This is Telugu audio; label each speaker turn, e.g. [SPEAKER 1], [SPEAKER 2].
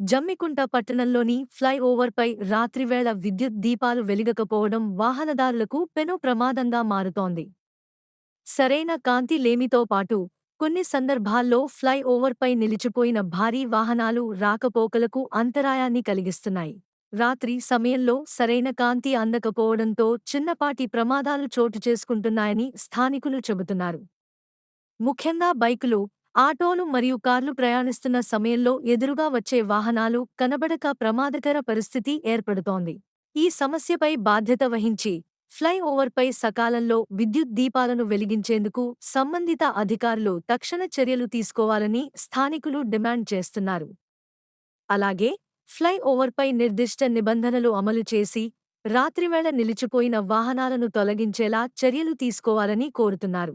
[SPEAKER 1] జమ్మికుంట పట్టణంలోని ఫ్లైఓవర్పై రాత్రివేళ విద్యుత్ దీపాలు వెలిగకపోవడం వాహనదారులకు పెను ప్రమాదంగా మారుతోంది. సరైన కాంతి లేమితో పాటు కొన్ని సందర్భాల్లో ఫ్లైఓవర్పై నిలిచిపోయిన భారీ వాహనాలు రాకపోకలకు అంతరాయాన్ని కలిగిస్తున్నాయి. రాత్రి సమయంలో సరైన కాంతి అందకపోవడంతో చిన్నపాటి ప్రమాదాలు చోటు చేసుకుంటున్నాయని స్థానికులు చెబుతున్నారు. ముఖ్యంగా బైకులు ఆటోలు మరియు కార్లు ప్రయాణిస్తున్న సమయంలో ఎదురుగా వచ్చే వాహనాలు కనబడక ప్రమాదకర పరిస్థితి ఏర్పడుతోంది. ఈ సమస్యపై బాధ్యత వహించి ఫ్లైఓవర్పై సకాలంలో విద్యుత్ దీపాలను వెలిగించేందుకు సంబంధిత అధికారులు తక్షణ చర్యలు తీసుకోవాలని స్థానికులు డిమాండ్ చేస్తున్నారు. అలాగే ఫ్లైఓవర్పై నిర్దిష్ట నిబంధనలు అమలు చేసి రాత్రివేళ నిలిచిపోయిన వాహనాలను తొలగించేలా చర్యలు తీసుకోవాలని కోరుతున్నారు.